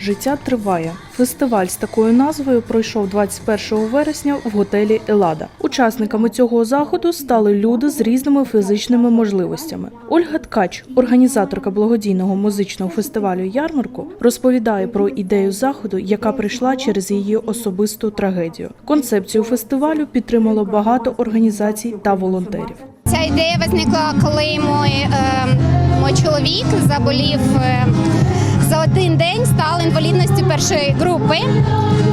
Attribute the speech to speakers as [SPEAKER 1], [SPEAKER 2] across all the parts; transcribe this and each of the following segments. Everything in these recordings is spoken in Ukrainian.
[SPEAKER 1] Життя триває. Фестиваль з такою назвою пройшов 21 вересня в готелі Елада. Учасниками цього заходу стали люди з різними фізичними можливостями. Ольга Ткач, організаторка благодійного музичного фестивалю Ярмарку, розповідає про ідею заходу, яка прийшла через її особисту трагедію. Концепцію фестивалю підтримало багато організацій та волонтерів.
[SPEAKER 2] Ця ідея виникла, коли мій, е, мій чоловік заболів е, один день, став інвалідністю першої групи.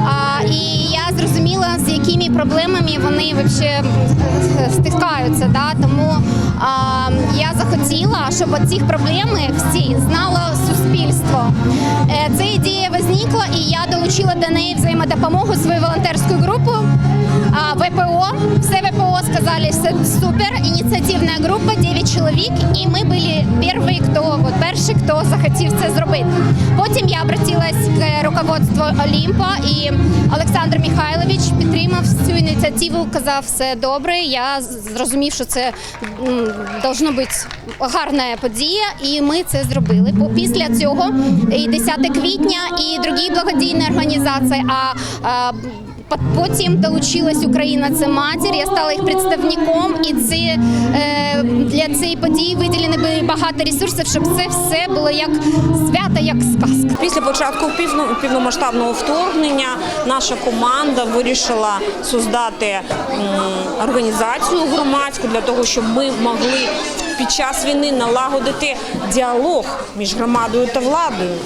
[SPEAKER 2] А, і я зрозуміла, з якими проблемами вони вообще стикаються. Да? Тому а, я захотіла, щоб цих проблеми всі знало суспільство. Е, ця ідея виникла, і я долучила до неї взаємодопомогу свою волонтерську групу. А, ВПО, все Все супер, ініціативна група, 9 чоловік, і ми були перші, хто, от, перші, хто захотів це зробити. Потім я обратилась к руководству Олімпа, і Олександр Михайлович підтримав цю ініціативу, казав, все добре. Я зрозумів, що це должно бути гарна подія, і ми це зробили. Після цього і 10 квітня, і другі благодійні організації. А, Потім долучилась Україна це матір. Я стала їх представником, і це для цієї події виділені були багато ресурсів, щоб це все було як свято, як сказка.
[SPEAKER 3] Після початку півно- півномасштабного вторгнення наша команда вирішила создати організацію громадську для того, щоб ми могли під час війни налагодити діалог між громадою та владою,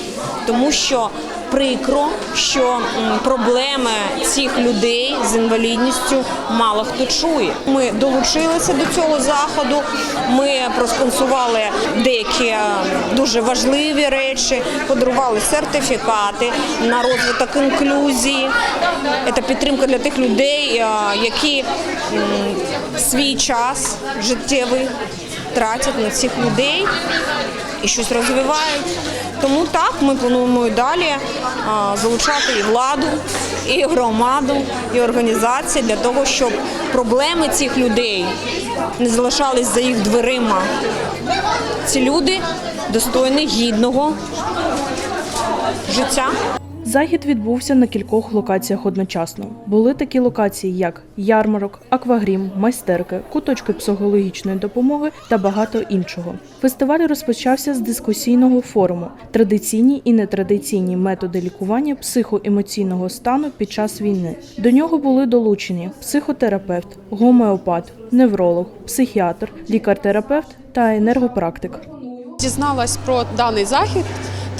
[SPEAKER 3] тому що прикро, що проблеми цих людей з інвалідністю мало хто чує. Ми долучилися до цього заходу. Ми просконсували деякі е, дуже важливі речі, подарували сертифікати на розвиток інклюзії. Це підтримка для тих людей, е, які свій час життєвий тратять на цих людей і щось розвивають. Тому так ми плануємо і далі залучати і владу, і громаду, і організації для того, щоб проблеми цих людей не залишались за їх дверима. Ці люди достойні гідного життя.
[SPEAKER 1] Захід відбувся на кількох локаціях одночасно. Були такі локації, як ярмарок, аквагрім, майстерки, куточки психологічної допомоги та багато іншого. Фестиваль розпочався з дискусійного форуму Традиційні і нетрадиційні методи лікування психоемоційного стану під час війни. До нього були долучені психотерапевт, гомеопат, невролог, психіатр, лікар-терапевт та енергопрактик.
[SPEAKER 4] дізналась про даний захід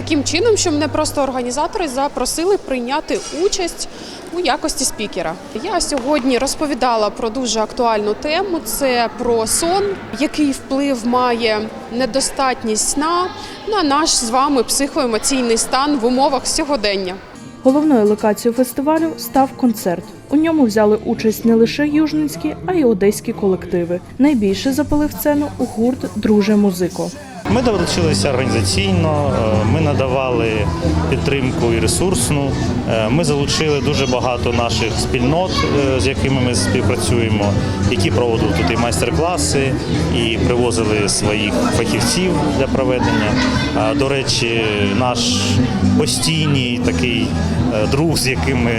[SPEAKER 4] таким чином, що мене просто організатори запросили прийняти участь у якості спікера. Я сьогодні розповідала про дуже актуальну тему: це про сон, який вплив має недостатність сна на наш з вами психоемоційний стан в умовах сьогодення.
[SPEAKER 1] Головною локацією фестивалю став концерт. У ньому взяли участь не лише южницькі, а й одеські колективи. Найбільше запалив сцену гурт Друже музико.
[SPEAKER 5] Ми долучилися організаційно, е, ми надавали підтримку і ресурсну. Е, Ми залучили дуже багато наших спільнот, е, з якими ми співпрацюємо, які проводили тут і майстер-класи, і привозили своїх фахівців для проведення. До речі, наш постійний такий друг, з яким ми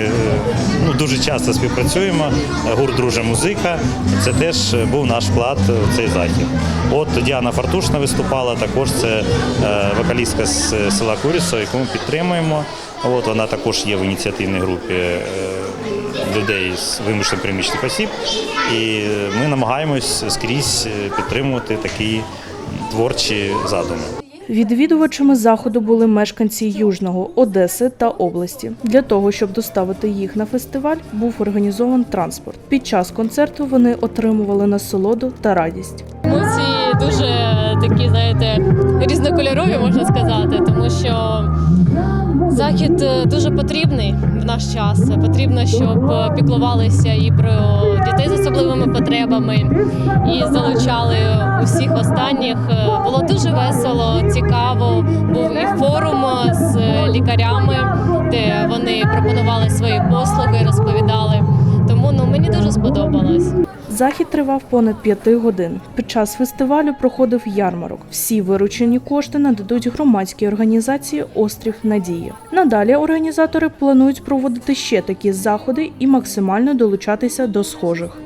[SPEAKER 5] ну, дуже часто співпрацюємо, гурт Друже музика. Це теж був наш вклад в цей захід. От Діана Фартушна виступала, також це е, вокалістка з е, села Курісо, яку ми підтримуємо. От вона також є в ініціативній групі е, людей з вимушено переміщених осіб. І ми намагаємось скрізь підтримувати такі творчі задуми.
[SPEAKER 1] Відвідувачами заходу були мешканці Южного, Одеси та області. Для того, щоб доставити їх на фестиваль, був організований транспорт. Під час концерту вони отримували насолоду та радість.
[SPEAKER 6] Емоції дуже такі, знаєте, різнокольорові, можна сказати, тому що захід е, дуже потрібний в наш час. Потрібно, щоб е, піклувалися і про дітей з особливими потребами, і залучали усіх останніх. Е, Було дуже весело, цікаво. Був і форум з лікарями, де вони пропонували свої послуги, розповідали.
[SPEAKER 1] Захід тривав понад п'яти годин. Під час фестивалю проходив ярмарок. Всі виручені кошти нададуть громадській організації Острів Надії. Надалі організатори планують проводити ще такі заходи і максимально долучатися до схожих.